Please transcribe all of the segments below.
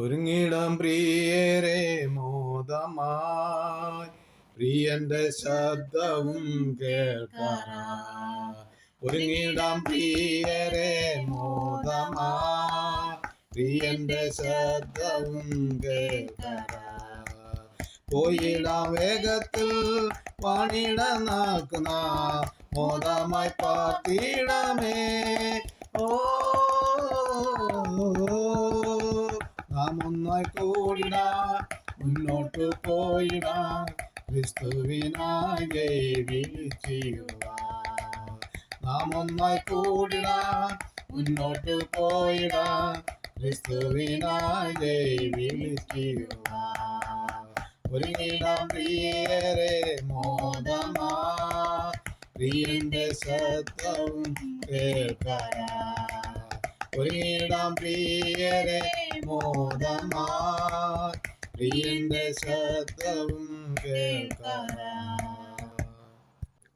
ഒരുങ്ങിടം പ്രിയരെ മോദമായി. പ്രിയന്റെ ശബ്ദവും കേൾക്കാറാ ഒരുങ്ങിടം പ്രിയരെ മോദമായി. പ്രിയന്റെ ശബ്ദവും കേൾക്കാറാ പോയിടാം വേഗത്തിൽ പണിട നാക്കുന്ന മോദമായി പാത്തിടമേ ഓ നാം ഒന്നായി കൂടിടാ മുന്നോട്ടു പോയിടാ. ക്രിസ്തുവിനായി വിളിച്ചിടുക നാം ഒന്നായി കൂടിടാ മുന്നോട്ടു പോയിടാ. ക്രിസ്തുവിനായി വിളിച്ചിടുക ഒരുങ്ങിടാം മോദമാ. പ്രിയന്റെ ശബ്ദവും കേൾക്കാറാ ഒരുങ്ങിടാം പ്രിയരെ മോദമാ പ്രിയന്റെ ശബ്ദവും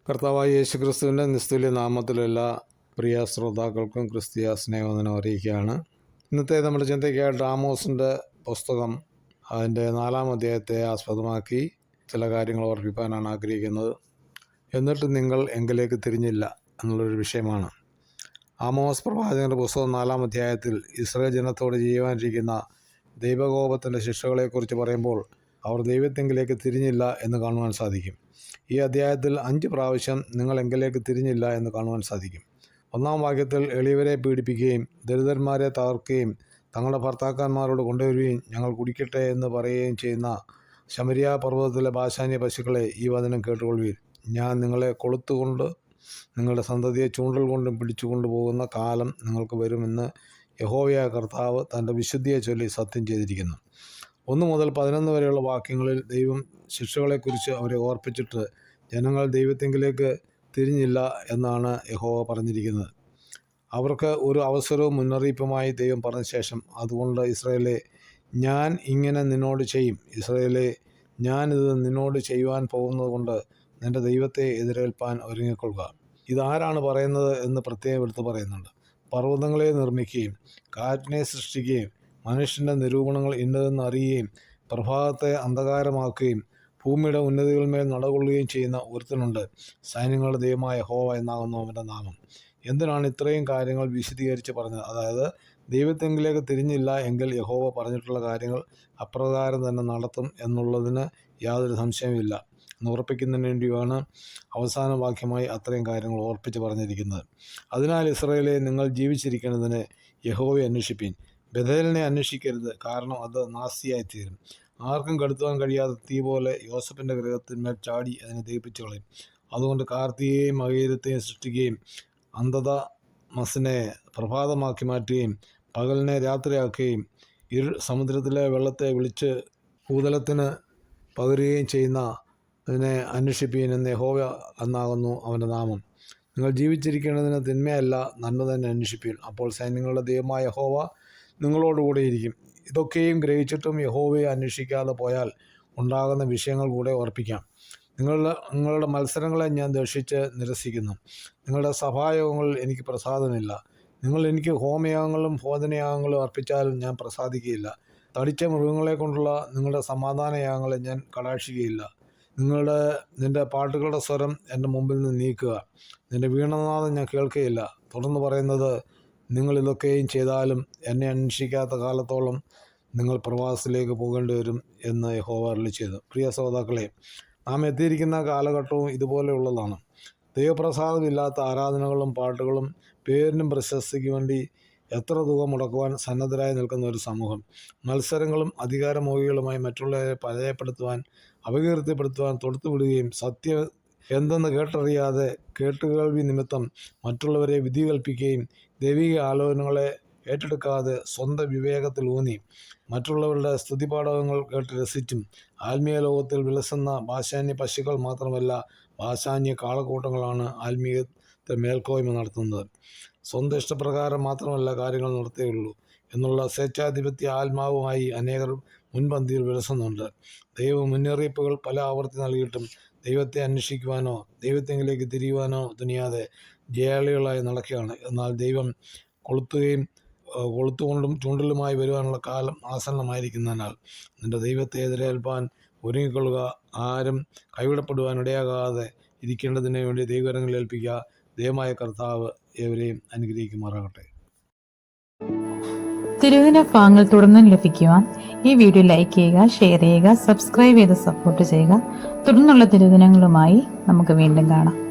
കർത്താവായ യേശു ക്രിസ്തുവിന്റെ നിസ്തുല്യ നാമത്തിലുള്ള പ്രിയ ശ്രോതാക്കൾക്കും ക്രിസ്തീയ സ്നേഹവന്ദനം അറിയിക്കുകയാണ്. ഇന്നത്തെ നമ്മുടെ ചിന്തയ്ക്കായിട്ട് ആമോസിന്റെ പുസ്തകം അതിന്റെ നാലാം അധ്യായത്തെ ആസ്പദമാക്കി ചില കാര്യങ്ങൾ ഓർപ്പിക്കാനാണ് ആഗ്രഹിക്കുന്നത്. എന്നിട്ട് നിങ്ങൾ എങ്കിലേക്ക് തിരിഞ്ഞില്ല എന്നുള്ളൊരു വിഷയമാണ്. ആമോസ് പ്രവാചകന്റെ പുസ്തകം നാലാം അധ്യായത്തിൽ ഇസ്രായേൽ ജനത്തോട് ചെയ്യുവാനിരിക്കുന്ന ദൈവകോപത്തിന്റെ ശിക്ഷകളെക്കുറിച്ച് പറയുമ്പോൾ അവർ ദൈവത്തെങ്കിലേക്ക് തിരിഞ്ഞില്ല എന്ന് കാണുവാൻ സാധിക്കും. ഈ അധ്യായത്തിൽ അഞ്ച് പ്രാവശ്യം നിങ്ങൾ എങ്കിലേക്ക് തിരിഞ്ഞില്ല എന്ന് കാണുവാൻ സാധിക്കും. ഒന്നാം വാക്യത്തിൽ എളിയവരെ പീഡിപ്പിക്കുകയും ദരിദ്രന്മാരെ തകർക്കുകയും തങ്ങളുടെ ഭർത്താക്കന്മാരോട് കൊണ്ടുവരികയും ഞങ്ങൾ കുടിക്കട്ടെ എന്ന് പറയുകയും ചെയ്യുന്ന ശമരിയ പർവതത്തിലെ ബാശാന്യ പശുക്കളെ ഈ വചനം കേട്ടുകൊള്ളുവീൻ. ഞാൻ നിങ്ങളെ കൊളുത്തുകൊണ്ട് നിങ്ങളുടെ സന്തതിയെ ചൂണ്ടൽ കൊണ്ടും പിടിച്ചു കൊണ്ടുപോകുന്ന കാലം നിങ്ങൾക്ക് വരുമെന്ന് യഹോവയായ കർത്താവ് തന്റെ വിശുദ്ധിയെ ചൊല്ലി സത്യം ചെയ്തിരിക്കുന്നു. ഒന്ന് മുതൽ പതിനൊന്ന് വരെയുള്ള വാക്യങ്ങളിൽ ദൈവം ശിക്ഷകളെക്കുറിച്ച് അവരെ ഓർപ്പിച്ചിട്ട് ജനങ്ങൾ ദൈവത്തെങ്കിലേക്ക് തിരിഞ്ഞില്ല എന്നാണ് യഹോവ പറഞ്ഞിരിക്കുന്നത്. അവർക്ക് ഒരു അവസരവും മുന്നറിയിപ്പുമായി ദൈവം പറഞ്ഞ ശേഷം അതുകൊണ്ട് ഇസ്രയേലെ ഞാൻ ഇങ്ങനെ നിന്നോട് ചെയ്യും. ഇസ്രയേലെ ഞാനിത് നിന്നോട് ചെയ്യുവാൻ പോകുന്നത് കൊണ്ട് നിന്റെ ദൈവത്തെ എതിരേൽപ്പാൻ ഒരുങ്ങിക്കൊള്ളുക. ഇതാരാണ് പറയുന്നത് എന്ന് പ്രത്യേകം എടുത്ത് പറയുന്നുണ്ട്. പർവതങ്ങളെ നിർമ്മിക്കുകയും കാറ്റിനെ സൃഷ്ടിക്കുകയും മനുഷ്യന്റെ നിരൂപണങ്ങൾ ഇന്നതെന്ന് അറിയുകയും പ്രഭാതത്തെ അന്ധകാരമാക്കുകയും ഭൂമിയുടെ ഉന്നതികളിന്മേൽ നടകൊള്ളുകയും ചെയ്യുന്ന ഒരുത്തനുണ്ട്. സൈന്യങ്ങളുടെ ദൈവമായ ഹോവ എന്നാകുന്നു അവന്റെ നാമം. എന്തിനാണ് ഇത്രയും കാര്യങ്ങൾ വിശദീകരിച്ച് പറഞ്ഞത്? അതായത് ദൈവത്തെങ്കിലേക്ക് തിരിഞ്ഞില്ല എങ്കിൽ യഹോവ പറഞ്ഞിട്ടുള്ള കാര്യങ്ങൾ അപ്രകാരം തന്നെ നടത്തും എന്നുള്ളതിന് യാതൊരു സംശയവുമില്ല. എന്ന് ഉറപ്പിക്കുന്നതിന് വേണ്ടിയാണ് അവസാന വാക്യമായി അത്രയും കാര്യങ്ങൾ ഓർപ്പിച്ച് പറഞ്ഞിരിക്കുന്നത്. അതിനാൽ ഇസ്രയേലെ നിങ്ങൾ ജീവിച്ചിരിക്കുന്നതിന് യഹോവയെ അന്വേഷിപ്പീൻ. ബഥേലിനെ അന്വേഷിക്കരുത് കാരണം അത് നാസിയായിത്തീരും. ആർക്കും കടത്തുവാൻ കഴിയാത്ത തീ പോലെ യോസഫിന്റെ ഗ്രഹത്തിന്മേൽ ചാടി അതിനെ ദഹിപ്പിച്ചു കളയും. അതുകൊണ്ട് കാർത്തികയെയും അകീരത്തെയും സൃഷ്ടിക്കുകയും അന്ധത മസിനെ പ്രഭാതമാക്കി മാറ്റുകയും പകലിനെ രാത്രിയാക്കുകയും ഇരു സമുദ്രത്തിലെ വെള്ളത്തെ വിളിച്ച് ഭൂതലത്തിന് പകരുകയും ചെയ്യുന്ന അതിനെ അന്വേഷിപ്പീൻ എന്ന് യഹോവ എന്നാകുന്നു അവന്റെ നാമം. നിങ്ങൾ ജീവിച്ചിരിക്കേണ്ടതിന് തിന്മയല്ല നന്മ തന്നെ അന്വേഷിപ്പീൻ. അപ്പോൾ സൈന്യങ്ങളുടെ ദൈവമായ യഹോവ നിങ്ങളോടുകൂടെ ഇരിക്കും. ഇതൊക്കെയും ഗ്രഹിച്ചിട്ടും യഹോവയെ അന്വേഷിക്കാതെ പോയാൽ ഉണ്ടാകുന്ന വിഷയങ്ങൾ കൂടെ ഓർപ്പിക്കാം. നിങ്ങളുടെ നിങ്ങളുടെ മത്സരങ്ങളെ ഞാൻ ദർശിച്ച് നിരസിക്കുന്നു. നിങ്ങളുടെ സഭായോഗങ്ങളിൽ എനിക്ക് പ്രസാദമില്ല. നിങ്ങൾ എനിക്ക് ഹോമയാഗങ്ങളും ഭോജനയാഗങ്ങളും അർപ്പിച്ചാലും ഞാൻ പ്രസാദിക്കുകയില്ല. തടിച്ച മൃഗങ്ങളെ കൊണ്ടുള്ള നിങ്ങളുടെ സമാധാനയാഗങ്ങളെ ഞാൻ കടാക്ഷിക്കുകയില്ല. നിങ്ങളുടെ നിന്റെ പാട്ടുകളുടെ സ്വരം എന്റെ മുമ്പിൽ നിന്ന് നീക്കുക. നിന്റെ വീണനാഥം ഞാൻ കേൾക്കുകയില്ല തുടർന്ന് പറയുന്നത് നിങ്ങൾ ഇതൊക്കെയും ചെയ്താലും എന്നെ അന്വേഷിക്കാത്ത കാലത്തോളം നിങ്ങൾ പ്രവാസത്തിലേക്ക് പോകേണ്ടി വരും എന്ന് യഹോവ ചെയ്തു. പ്രിയ സഹോദാക്കളെ നാം എത്തിയിരിക്കുന്ന കാലഘട്ടവും ഇതുപോലെയുള്ളതാണ് ദൈവപ്രസാദമില്ലാത്ത ആരാധനകളും പാട്ടുകളും പേരിനും പ്രശസ്തിക്ക് വേണ്ടി എത്ര തുക മുടക്കുവാൻ സന്നദ്ധരായി നിൽക്കുന്ന ഒരു സമൂഹം. മത്സരങ്ങളും അധികാരമോഹികളുമായി മറ്റുള്ളവരെ പരാജയപ്പെടുത്തുവാൻ അപകീർത്തിപ്പെടുത്തുവാൻ തൊടുത്തുവിടുകയും സത്യം എന്തെന്ന് കേട്ടറിയാതെ കേട്ടുകേൾവി നിമിത്തം മറ്റുള്ളവരെ വിധി കൽപ്പിക്കുകയും ദൈവിക ആലോചനകളെ ഏറ്റെടുക്കാതെ സ്വന്തം വിവേകത്തിൽ ഊന്നി. മറ്റുള്ളവരുടെ സ്തുതിപാഠകങ്ങൾ കേട്ട് രസിച്ചും ആത്മീയ ലോകത്തിൽ വിലസുന്ന ഭാഷാന്യ പശുക്കൾ മാത്രമല്ല ഭാഷാന്യ കാളക്കൂട്ടങ്ങളാണ് ആത്മീയത്തെ മേൽക്കോയ്മ നടത്തുന്നത്. സ്വന്തം ഇഷ്ടപ്രകാരം മാത്രമല്ല കാര്യങ്ങൾ നടത്തുകയുള്ളൂ എന്നുള്ള സ്വേച്ഛാധിപത്യ ആത്മാവുമായി അനേകർ മുൻപന്തിയിൽ വിലസുന്നുണ്ട്. ദൈവ മുന്നറിയിപ്പുകൾ പല ആവർത്തി നൽകിയിട്ടും ദൈവത്തെ അന്വേഷിക്കുവാനോ ദൈവത്തെങ്കിലേക്ക് തിരിയുവാനോ തുനിയാതെ ജയാളികളായി നടക്കുകയാണ്. എന്നാൽ ദൈവം കൊളുത്തുകയും കൊളുത്തുകൊണ്ടും ചൂണ്ടലുമായി വരുവാനുള്ള കാലം ആസന്നമായിരിക്കുന്നതിനാൽ നിന്റെ ദൈവത്തെ എതിരേൽപ്പാൻ ഒരുങ്ങിക്കൊള്ളുക ആരും കൈവിടപ്പെടുവാൻ ഇടയാകാതെ ഇരിക്കേണ്ടതിന് വേണ്ടി ദൈവകരങ്ങൾ ഏൽപ്പിക്കുക ദൈവമായ കർത്താവ് ഏവരെയും അനുഗ്രഹിക്കുമാറാകട്ടെ. തിരുവിന ഭാഗങ്ങൾ തുടർന്നും ലഭിക്കുവാൻ ഈ വീഡിയോ ലൈക്ക് ചെയ്യുക ഷെയർ ചെയ്യുക സബ്സ്ക്രൈബ് ചെയ്ത് സപ്പോർട്ട് ചെയ്യുക. തുടർന്നുള്ള തിരുദിനങ്ങളുമായി നമുക്ക് വീണ്ടും കാണാം.